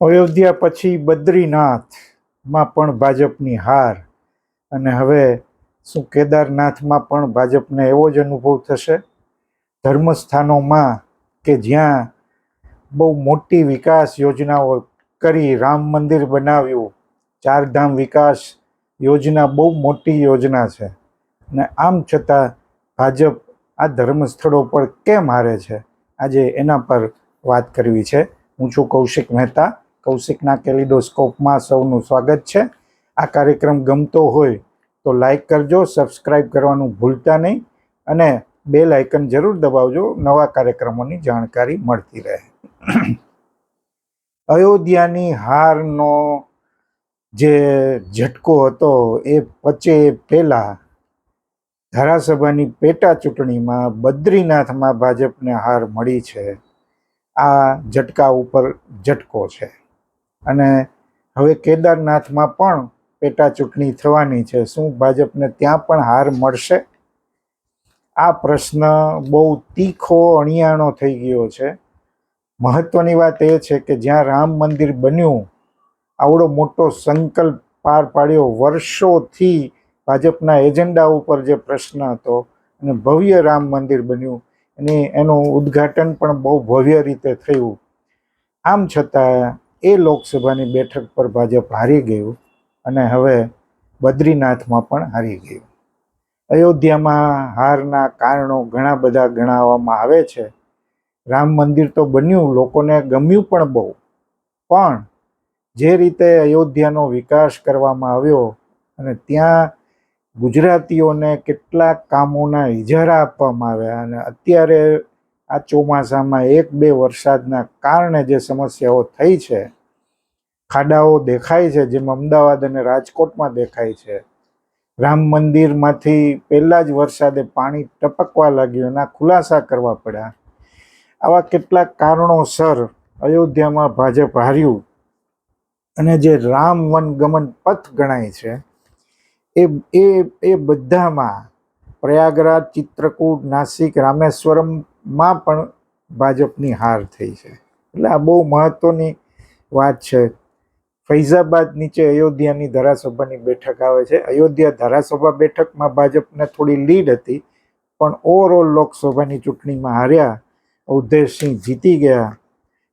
અયોધ્યા પછી બદ્રીનાથમાં પણ ભાજપની હાર. અને હવે શું કેદારનાથમાં પણ ભાજપને એવો જ અનુભવ થશે? ધર્મસ્થાનોમાં કે જ્યાં બહુ મોટી વિકાસ યોજનાઓ કરી રામ મંદિર બનાવ્યું. ચારધામ વિકાસ યોજના બહુ મોટી યોજના છે. ને આમ છતાં ભાજપ આ ધર્મ સ્થળો પર કેમ હારે છે? આજે એના પર વાત કરવી છે. હું છું કૌશિક મહેતા. કૌશિકના કેલિડોસ્કોપમાં સૌનું સ્વાગત છે. આ કાર્યક્રમ ગમતો હોય તો લાઇક કરજો, સબસ્ક્રાઇબ કરવાનું ભૂલતા નહીં અને બે લાઇકન જરૂર દબાવજો, નવા કાર્યક્રમોની જાણકારી મળતી રહે. અયોધ્યાની હારનો જે ઝટકો હતો એ પચે પહેલાં ધારાસભાની પેટા ચૂંટણીમાં બદ્રીનાથમાં ભાજપને હાર મળી છે. આ ઝટકા ઉપર ઝટકો છે. અને હવે કેદારનાથમાં પણ પેટા ચૂંટણી થવાની છે. શું ભાજપને ત્યાં પણ હાર મળશે? આ પ્રશ્ન બહુ તીખો અણિયાણો થઈ ગયો છે. મહત્વની વાત એ છે કે જ્યાં રામ મંદિર બન્યું, આવડો મોટો સંકલ્પ પાર પાડ્યો વર્ષોથી ભાજપના એજન્ડા ઉપર જે પ્રશ્ન હતો અને ભવ્ય રામ મંદિર બન્યું અને એનું ઉદ્ઘાટન પણ બહુ ભવ્ય રીતે થયું. આમ છતાં એ લોકસભાની બેઠક પર ભાજપ હારી ગયું અને હવે બદ્રીનાથમાં પણ હારી ગયું. અયોધ્યામાં હારના કારણો ઘણા બધા ગણાવવામાં આવે છે. રામ મંદિર તો બન્યું, લોકોને ગમ્યું પણ બહુ. પણ જે રીતે અયોધ્યાનો વિકાસ કરવામાં આવ્યો અને ત્યાં ગુજરાતીઓને કેટલાક કામોના ઇજારા આપવામાં આવ્યા અને અત્યારે આ ચોમાસામાં એક બે વરસાદના કારણે જે સમસ્યાઓ થઈ છે, ખાડાઓ દેખાય છે, જેમ અમદાવાદ અને રાજકોટમાં દેખાય છે. રામ મંદિરમાંથી પહેલાં જ વરસાદે પાણી ટપકવા લાગ્યું, એના ખુલાસા કરવા પડ્યા. આવા કેટલાક કારણોસર અયોધ્યામાં ભાજપ હાર્યું અને જે રામ વનગમન પથ ગણાય છે, એ એ એ બધામાં પ્રયાગરાજ, ચિત્રકૂટ, નાસિક રામેશ્વરમમાં પણ ભાજપની હાર થઈ છે. એટલે આ બહુ મહત્વની વાત છે. ફૈઝાબાદ નીચે અયોધ્યાની ધારાસભાની બેઠક આવે છે. અયોધ્યા ધારાસભા બેઠકમાં ભાજપને થોડી લીડ હતી, પણ ઓવરઓલ લોકસભાની ચૂંટણીમાં હાર્યા. અવધેશસિંહ જીતી ગયા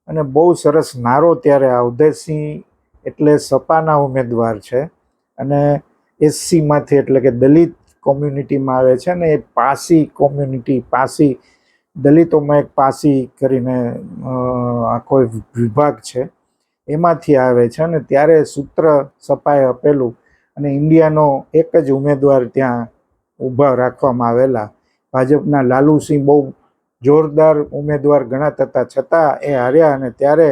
અને બહુ સરસ નારો ત્યારે અવધેશસિંહ એટલે સપાના ઉમેદવાર છે અને એસસીમાંથી એટલે કે દલિત કોમ્યુનિટીમાં આવે છે ને એ પાસી કોમ્યુનિટી, પાસી દલિતોમાં એક પાસી કરીને આખો વિભાગ છે, એમાંથી આવે છે અને ત્યારે સૂત્ર સપાએ આપેલું અને ઇન્ડિયાનો એક જ ઉમેદવાર ત્યાં ઊભા રાખવામાં આવેલા. ભાજપના લાલુસિંહ બહુ જોરદાર ઉમેદવાર ગણાતા હતા, છતાં એ હાર્યા અને ત્યારે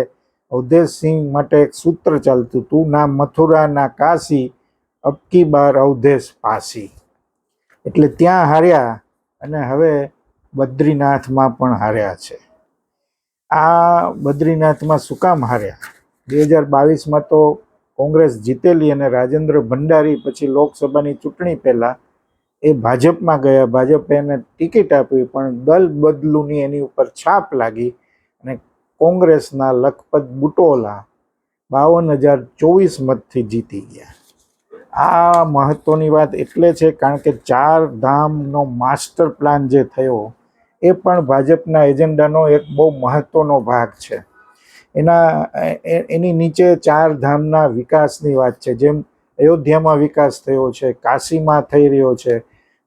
અવધેશસિંહ માટે એક સૂત્ર ચાલતું હતું ના મથુરા ના કાશી, અબકી બાર અવધેશ પાસી. એટલે ત્યાં હાર્યા અને હવે બદ્રીનાથમાં પણ હાર્યા છે. આ બદ્રીનાથમાં શું કામ હાર્યા? બે હજાર બાવીસમાં તો કોંગ્રેસ જીતેલી અને રાજેન્દ્ર ભંડારી પછી લોકસભાની ચૂંટણી પહેલાં એ ભાજપમાં ગયા. ભાજપે એને ટિકિટ આપી, પણ દલ બદલુની એની ઉપર છાપ લાગી અને કોંગ્રેસના લખપત બુટોલા બાવન હજાર ચોવીસ મતથી જીતી ગયા. આ મહત્વની વાત એટલે છે, કારણ કે ચાર ધામનો માસ્ટર પ્લાન જે થયો એ પણ ભાજપના એજન્ડાનો એક બહુ મહત્વનો ભાગ છે. એના એની નીચે ચાર ધામના વિકાસની વાત છે. જેમ અયોધ્યામાં વિકાસ થયો છે, કાશીમાં થઈ રહ્યો છે,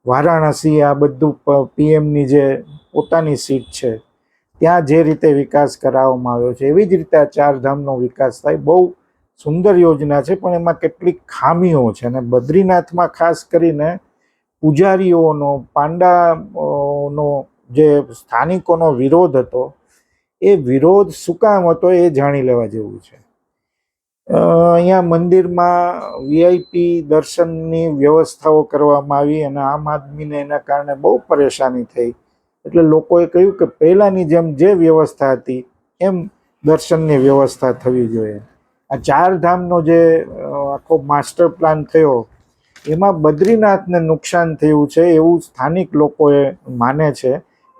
વારાણસી આ બધું પીએમની જે પોતાની સીટ છે, ત્યાં જે રીતે વિકાસ કરાવવામાં આવ્યો છે, એવી જ રીતે આ ચાર ધામનો વિકાસ થાય. બહુ સુંદર યોજના છે, પણ એમાં કેટલીક ખામીઓ છે અને બદ્રીનાથમાં ખાસ કરીને પૂજારીઓનો પાંડાનો જે સ્થાનિકોનો વિરોધ હતો, એ વિરોધ શું કામ હતો એ જાણી લેવા જેવું છે. અહીંયા મંદિરમાં વીઆઈપી દર્શનની વ્યવસ્થાઓ કરવામાં આવી અને આમ આદમીને એના કારણે બહુ પરેશાની થઈ. એટલે લોકોએ કહ્યું કે પહેલાંની જેમ જે વ્યવસ્થા હતી, એમ દર્શનની વ્યવસ્થા થવી જોઈએ. આ ચાર ધામનો જે આખો માસ્ટર પ્લાન થયો, એમાં બદ્રીનાથને નુકસાન થયું છે એવું સ્થાનિક લોકોએ માને છે.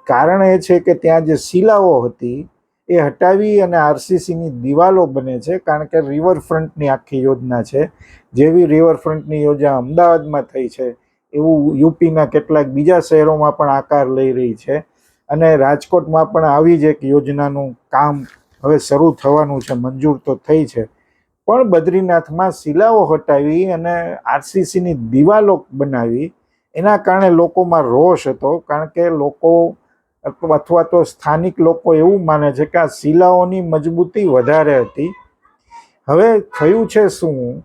કારણ એ છે કે ત્યાં જે શિલાઓ હતી, એ હટાવી અને આરસીસીની દિવાલો બને છે, કારણ કે રિવરફ્રન્ટની આખી યોજના છે. જેવી રિવરફ્રન્ટની યોજના અમદાવાદમાં થઈ છે, એવું યુપીના કેટલાક બીજા શહેરોમાં પણ આકાર લઈ રહી છે. અને રાજકોટમાં પણ આવી જ એક યોજનાનું કામ હવે શરૂ થવાનું છે, મંજૂર તો થઈ છે. પણ બદ્રીનાથમાં શિલાઓ હટાવી અને આરસીસીની દિવાલો બનાવી, એના કારણે લોકોમાં રોષ હતો, કારણ કે લોકો અથવા તો સ્થાનિક લોકો એવું માને છે કે આ શિલાઓની મજબૂતી વધારે હતી. હવે થયું છે શું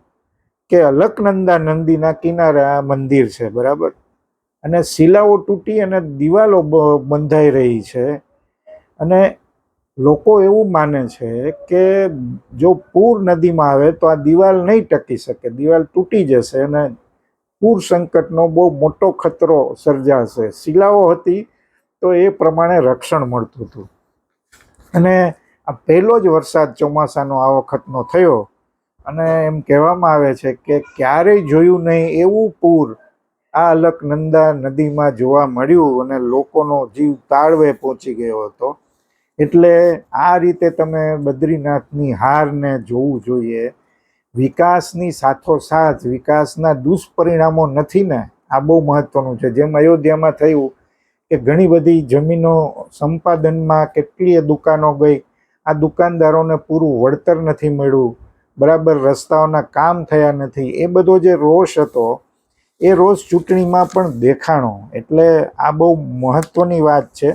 કે અલકનંદા નંદીના કિનારે આ મંદિર છે, બરાબર? અને શિલાઓ તૂટી અને દિવાલો બંધાઈ રહી છે. અને લોકો એવું માને છે કે જો પૂર નદીમાં આવે તો આ દિવાલ નહીં ટકી શકે, દિવાલ તૂટી જશે અને પૂર સંકટનો બહુ મોટો ખતરો સર્જાશે. શિલાઓ હતી તો એ પ્રમાણે રક્ષણ મળતું હતું. અને આ પહેલો જ વરસાદ ચોમાસાનો આ વખતનો થયો અને એમ કહેવામાં આવે છે કે ક્યારેય જોયું નહીં એવું પૂર આ અલકનંદા નદીમાં જોવા મળ્યું અને લોકોનો જીવ તાળવે પહોંચી ગયો હતો. એટલે આ રીતે તમે બદ્રીનાથની હારને જોવું જોઈએ. વિકાસની સાથોસાથ વિકાસના દુષ્પરિણામો નથી ને, આ બહુ મહત્વનું છે. જેમ અયોધ્યામાં થયું કે ઘણી બધી જમીનો સંપાદનમાં કેટલીય દુકાનો ગઈ, આ દુકાનદારોને પૂરું વળતર નથી મળ્યું, બરાબર રસ્તાઓના કામ થયા નથી. એ બધો જે રોષ હતો, એ રોષ ચૂંટણીમાં પણ દેખાણો. એટલે આ બહુ મહત્વની વાત છે.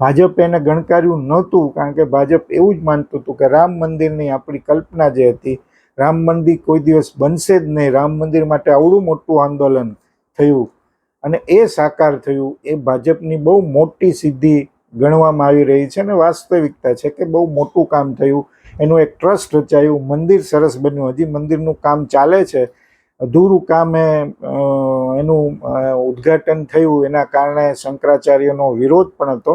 ભાજપ એને ગણકાર્યું નહોતું, કારણ કે ભાજપ એવું જ માનતું હતું કે રામ મંદિરની આપણી કલ્પના જે હતી, રામ મંદિર કોઈ દિવસ બનશે જ નહીં. રામ મંદિર માટે આવડું મોટું આંદોલન થયું. અને એ સાકાર થયું, એ ભાજપની બહુ મોટી સિદ્ધિ ગણવામાં આવી રહી છે અને વાસ્તવિકતા છે કે બહુ મોટું કામ થયું. એનું એક ટ્રસ્ટ રચાયું, મંદિર સરસ બન્યું. હજી મંદિરનું કામ ચાલે છે. અધૂરું કામ એનું ઉદ્ઘાટન થયું. એના કારણે શંકરાચાર્યનો વિરોધ પણ હતો,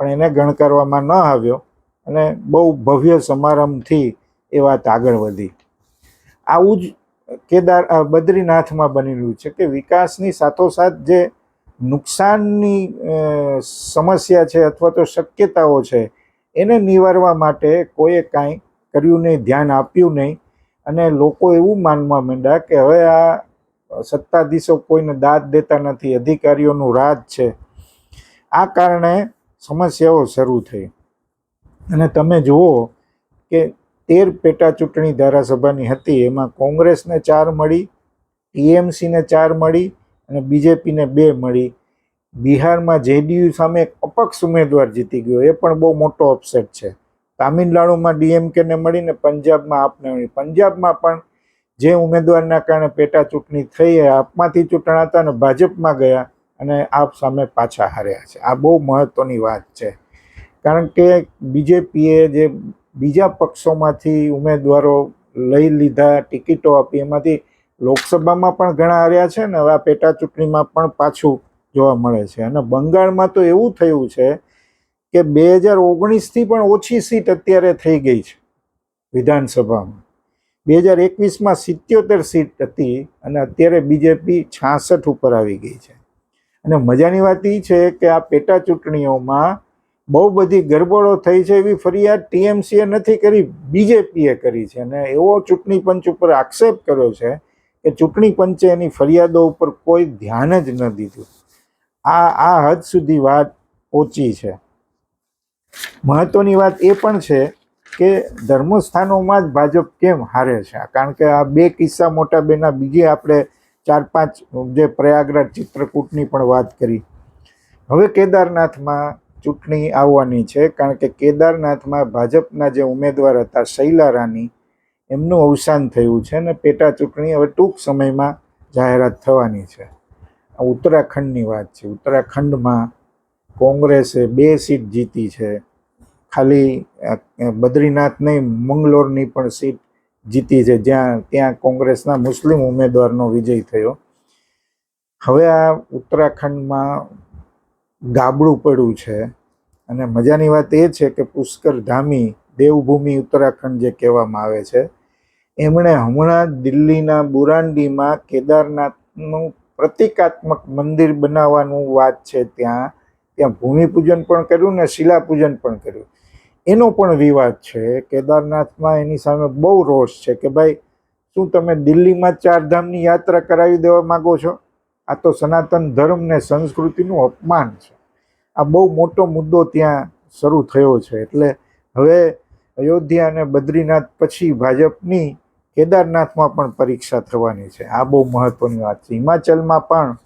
પણ એને ગણકારવામાં ન આવ્યો અને બહુ ભવ્ય સમારંભથી એ વાત આગળ વધી. આવું જ કેદાર બદ્રીનાથમાં બની છે કે વિકાસની સાથોસાથ જે નુકસાનની સમસ્યા છે અથવા તો શક્યતાઓ છે, એને નિવારવા માટે કોઈએ કાંઈ કર્યું નહીં, ધ્યાન આપ્યું નહીં અને લોકો એવું માનવા માંડ્યા કે હવે આ સત્તાધીશો કોઈને દાદ દેતા નથી, અધિકારીઓનું રાજ છે. આ કારણે સમસ્યાઓ શરૂ થઈ. અને તમે જુઓ કે તેર પેટા ચૂંટણી ધારાસભાની હતી. એમાં કોંગ્રેસને ચાર મળી, ટીએમસીને ચાર મળી અને બીજેપીને બે મળી. બિહારમાં જેડીયુ સામે એક અપક્ષ ઉમેદવાર જીતી ગયો. એ પણ બહુ મોટો અપસેટ છે. તામિલનાડુમાં ડીએમકેને મળીને પંજાબમાં આપને મળી. પંજાબમાં પણ જે ઉમેદવારના કારણે પેટા ચૂંટણી થઈ આપમાંથી ચૂંટણા હતા અને ભાજપમાં ગયા અને આપ સામે પાછા હાર્યા છે. આ બહુ મહત્ત્વની વાત છે. કારણ કે બીજેપીએ જે બીજા પક્ષોમાંથી ઉમેદવારો લઈ લીધા, ટિકિટો આપી. એમાંથી લોકસભામાં પણ ઘણા હાર્યા છે ને, હવે આ પેટા ચૂંટણીમાં પણ પાછું જોવા મળે છે. અને બંગાળમાં તો એવું થયું છે કે બે હજાર ઓગણીસથી પણ ઓછી સીટ અત્યારે થઈ ગઈ છે વિધાનસભામાં. બે હજાર એકવીસમાં સિત્યોતેર સીટ હતી અને અત્યારે બીજેપી છાસઠ ઉપર આવી ગઈ છે. અને મજાની વાત એ છે કે આ પેટા ચૂંટણીઓમાં બહુ બધી ગરબડો થઈ છે એવી ફરિયાદ ટીએમસીએ નથી કરી, બીજેપીએ કરી છે. અને એવો ચૂંટણી પંચ ઉપર આક્ષેપ કર્યો છે કે ચૂંટણી પંચે એની ફરિયાદો ઉપર કોઈ ધ્યાન જ ન દીધું. આ આ હદ સુધી વાત પહોંચી છે. મહત્વની વાત એ પણ છે કે ધર્મસ્થાનોમાં જ ભાજપ કેમ હારે છે? કારણ કે આ બે કિસ્સા મોટા બેના, બીજે આપણે ચાર, પાંચ જે પ્રયાગરાજ ચિત્રકૂટની પણ વાત કરી. હવે કેદારનાથમાં ચૂંટણી આવવાની છે, કારણ કે કેદારનાથમાં ભાજપના જે ઉમેદવાર હતા, શૈલા રાની, એમનું અવસાન થયું છે અને પેટા ચૂંટણી હવે ટૂંક સમયમાં જાહેરાત થવાની છે. આ ઉત્તરાખંડની વાત છે. ઉત્તરાખંડમાં કોંગ્રેસે બે સીટ જીતી છે. ખાલી બદ્રીનાથ નહીં, મંગલોરની પણ સીટ જીતી છે, જ્યાં, ત્યાં કોંગ્રેસના મુસ્લિમ ઉમેદવારનો વિજય થયો. હવે આ ઉત્તરાખંડમાં ગાબડું પડ્યું છે. અને મજાની વાત એ છે કે પુષ્કર ધામી દેવભૂમિ ઉત્તરાખંડ જે કહેવામાં આવે છે, એમણે હમણાં દિલ્હીના બુરાંડીમાં કેદારનાથનું પ્રતિકાત્મક મંદિર બનાવવાનું વાત છે ત્યાં. ત્યાં ભૂમિપૂજન પણ કર્યું ને શિલાપૂજન પણ કર્યું. એનો પણ વિવાદ છે. કેદારનાથમાં એની સામે બહુ રોષ છે કે ભાઈ, શું તમે દિલ્હીમાં ચારધામની યાત્રા કરાવી દેવા માગો છો? આ તો સનાતન ધર્મ ને સંસ્કૃતિનું અપમાન છે. આ બહુ મોટો મુદ્દો ત્યાં શરૂ થયો છે. એટલે હવે અયોધ્યા અને બદ્રીનાથ પછી ભાજપની કેદારનાથમાં પણ પરીક્ષા થવાની છે. આ બહુ મહત્વની વાત છે. હિમાચલમાં પણ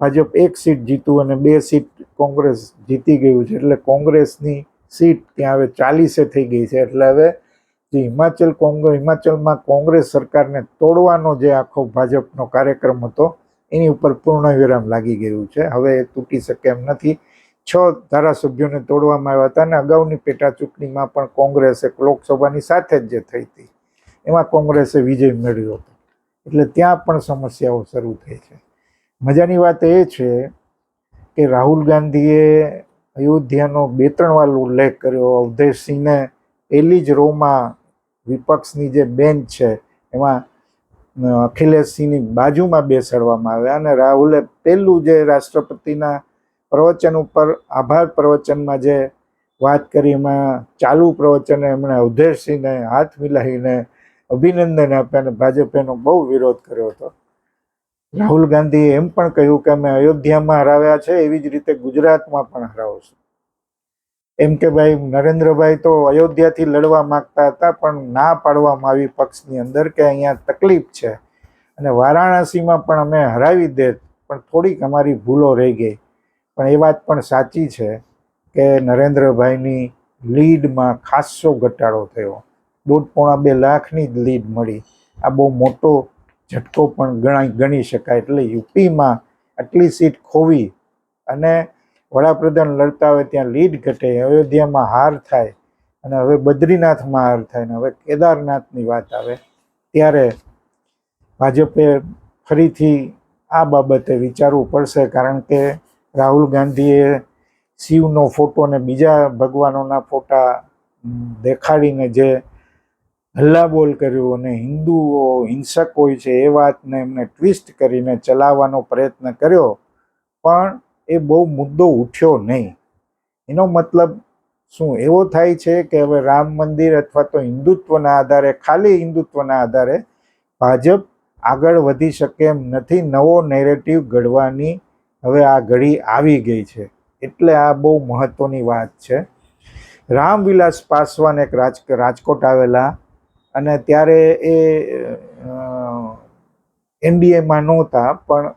ભાજપ એક સીટ જીતું અને બે સીટ કોંગ્રેસ જીતી ગયું છે. એટલે કોંગ્રેસની સીટ ત્યાં હવે ચાલીસે થઈ ગઈ છે. એટલે હવે જે હિમાચલ કોંગ્રેસ હિમાચલમાં કોંગ્રેસ સરકારને તોડવાનો જે આખો ભાજપનો કાર્યક્રમ હતો, એની ઉપર પૂર્ણ વિરામ લાગી ગયું છે. હવે એ તૂટી શકે એમ નથી. છ ધારાસભ્યોને તોડવામાં આવ્યા હતા અને અગાઉની પેટા ચૂંટણીમાં પણ કોંગ્રેસે લોકસભાની સાથે જ જે થઈ હતી, એમાં કોંગ્રેસે વિજય મેળવ્યો હતો. એટલે ત્યાં પણ સમસ્યાઓ શરૂ થઈ છે. મજાની વાત એ છે કે રાહુલ ગાંધીએ અયોધ્યાનો બે ત્રણ વાર ઉલ્લેખ કર્યો. અવધેશસિંહને પહેલી જ રોમાં વિપક્ષની જે બેન્ચ છે, એમાં અખિલેશસિંહની બાજુમાં બેસાડવામાં આવ્યા અને રાહુલે પહેલું જે રાષ્ટ્રપતિના પ્રવચન ઉપર આભાર પ્રવચનમાં જે વાત કરી, એમાં ચાલુ પ્રવચને એમણે અવધેશસિંહને હાથ મિલાવીને અભિનંદન આપ્યા અને ભાજપે એનો બહુ વિરોધ કર્યો હતો. રાહુલ ગાંધીએ એમ પણ કહ્યું કે અમે અયોધ્યામાં હરાવ્યા છે, એવી જ રીતે ગુજરાતમાં પણ હરાવશું એમ કે ભાઈ, નરેન્દ્રભાઈ તો અયોધ્યાથી લડવા માંગતા હતા, પણ ના પાડવામાં આવી પક્ષની અંદર કે અહીંયા તકલીફ છે. અને વારાણસીમાં પણ અમે હરાવી દેત, પણ થોડીક અમારી ભૂલો રહી ગઈ. પણ એ વાત પણ સાચી છે કે નરેન્દ્રભાઈની લીડમાં ખાસ્સો ઘટાડો થયો. દોઢ પોણા બે લાખની જ લીડ મળી. આ બહુ મોટો ઝટકો પણ ગણાય, ગણી શકાય. એટલે યુપીમાં આટલી સીટ ખોવી અને વડાપ્રધાન લડતા હોય ત્યાં લીડ ઘટે, અયોધ્યામાં હાર થાય અને હવે બદ્રીનાથમાં હાર થાય ને હવે કેદારનાથની વાત આવે, ત્યારે ભાજપે ફરીથી આ બાબતે વિચારવું પડશે કારણ કે રાહુલ ગાંધીએ શિવનો ફોટો અને બીજા ભગવાનોના ફોટા દેખાડીને જે હલ્લાબોલ કર્યું અને હિન્દુઓ, હિંસક હોય છે એ વાતને એમને ટ્વિસ્ટ કરીને ચલાવવાનો પ્રયત્ન કર્યો, પણ એ બહુ મુદ્દો ઉઠ્યો નહીં. એનો મતલબ શું? એવો થાય છે કે હવે રામ મંદિર અથવા તો હિન્દુત્વના આધારે, ખાલી હિન્દુત્વના આધારે ભાજપ આગળ વધી શકે એમ નથી, નવો નેરેટિવ ઘડવાની હવે આ ઘડી આવી ગઈ છે. એટલે આ બહુ મહત્વની વાત છે. રામવિલાસ પાસવાન એક રાજ, રાજકોટ આવેલા અને ત્યારે એ એનડીએમાં નહોતા, પણ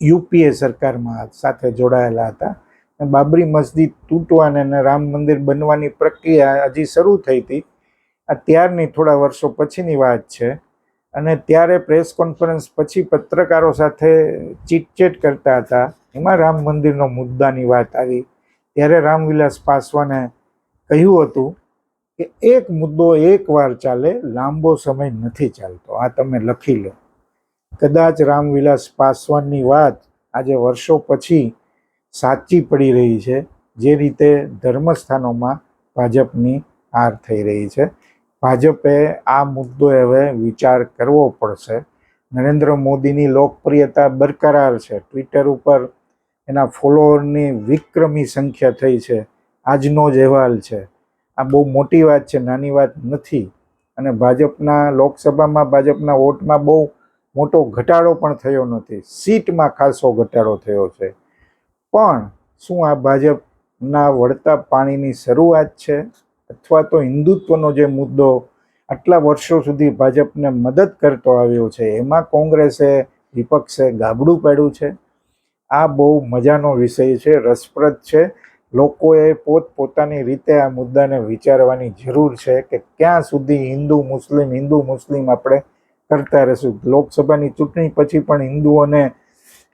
યુપીએ સરકારમાં સાથે જોડાયેલા હતા. અને બાબરી મસ્જિદ તૂટવાને અને રામ મંદિર બનવાની પ્રક્રિયા હજી શરૂ થઈ હતી. આ ત્યારની થોડા વર્ષો પછીની વાત છે. અને ત્યારે પ્રેસ કોન્ફરન્સ પછી પત્રકારો સાથે ચીટચેટ કરતા હતા. એમાં રામ મંદિરનો મુદ્દાની વાત આવી. ત્યારે રામવિલાસ પાસવાને કહ્યું હતું કે એક મુદ્દો એકવાર ચાલે, લાંબો સમય નથી ચાલતો. આ તમે લખી લો. કદાચ રામવિલાસ પાસવાનની વાત આજે વર્ષો પછી સાચી પડી રહી છે, જે રીતે ધર્મસ્થાનોમાં ભાજપની હાર થઈ રહી છે. ભાજપે આ મુદ્દો હવે વિચાર કરવો પડશે. નરેન્દ્ર મોદીની લોકપ્રિયતા બરકરાર છે. ટ્વિટર ઉપર એના ફોલોઅરની વિક્રમી સંખ્યા થઈ છે. આજનો જ અહેવાલ છે. આ બહુ મોટી વાત છે, નાની વાત નથી. અને ભાજપના લોકસભામાં ભાજપના વોટમાં બહુ મોટો ઘટાડો પણ થયો નથી. સીટમાં ખાસો ઘટાડો થયો છે. પણ શું આ ભાજપના વળતા પાણીની શરૂઆત છે? અથવા તો હિન્દુત્વનો જે મુદ્દો આટલા વર્ષો સુધી ભાજપને મદદ કરતો આવ્યો છે, એમાં કોંગ્રેસે, વિપક્ષે ગાબડું પાડ્યું છે. આ બહુ મજાનો વિષય છે, રસપ્રદ છે. લોકોએ પોતપોતાની રીતે આ મુદ્દાને વિચારવાની જરૂર છે કે ક્યાં સુધી હિન્દુ, મુસ્લિમ હિન્દુ, મુસ્લિમ આપણે કરતા રહીશું. લોકસભાની ચૂંટણી પછી પણ હિન્દુઓને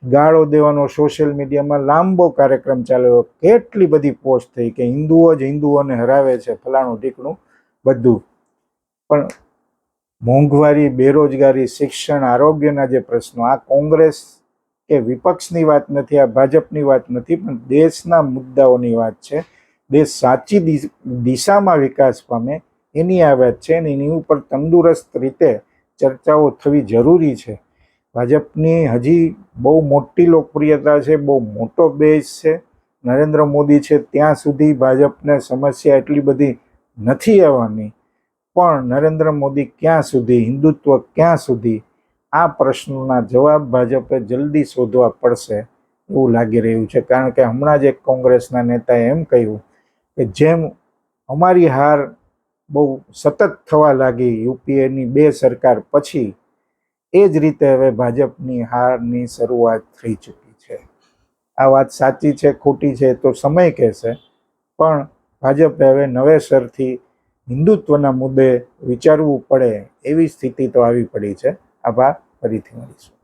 ગાળો દેવાનો સોશિયલ મીડિયામાં લાંબો કાર્યક્રમ ચાલ્યો કેટલી બધી પોસ્ટ થઈ કે હિન્દુઓ જ હિન્દુઓને હરાવે છે ફલાણું ઢીકણું બધું. પણ મોંઘવારી, બેરોજગારી, શિક્ષણ, આરોગ્યના જે પ્રશ્નો, આ કોંગ્રેસ કે વિપક્ષની વાત નથી, આ ભાજપની વાત નથી, પણ દેશના મુદ્દાઓની વાત છે. દેશ સાચી દિશામાં વિકાસ પામે એની આ વાત છે અને એની ઉપર તંદુરસ્ત રીતે ચર્ચાઓ થવી જરૂરી છે. ભાજપની હજી બહુ મોટી લોકપ્રિયતા છે, બહુ મોટો બેઝ છે. નરેન્દ્ર મોદી છે, ત્યાં સુધી ભાજપને સમસ્યા એટલી બધી નથી આવવાની. પણ નરેન્દ્ર મોદી ક્યાં સુધી, હિન્દુત્વ ક્યાં સુધી? આ પ્રશ્નોના જવાબ ભાજપે જલ્દી શોધવા પડશે એવું લાગી રહ્યું છે. કારણ કે હમણાં જ એક કોંગ્રેસના નેતાએ એમ કહ્યું કે જેમ અમારી હાર બહુ સતત થવા લાગી યુપીએની બે સરકાર પછી એ જ રીતે હવે ભાજપની હારની શરૂઆત થઈ ચૂકી છે. આ વાત સાચી છે, ખોટી છે તો સમય કહેશે. પણ ભાજપે હવે નવેસરથી હિન્દુત્વના મુદ્દે વિચારવું પડે એવી સ્થિતિ તો આવી પડી છે. આભાર, ફરીથી મળીશું.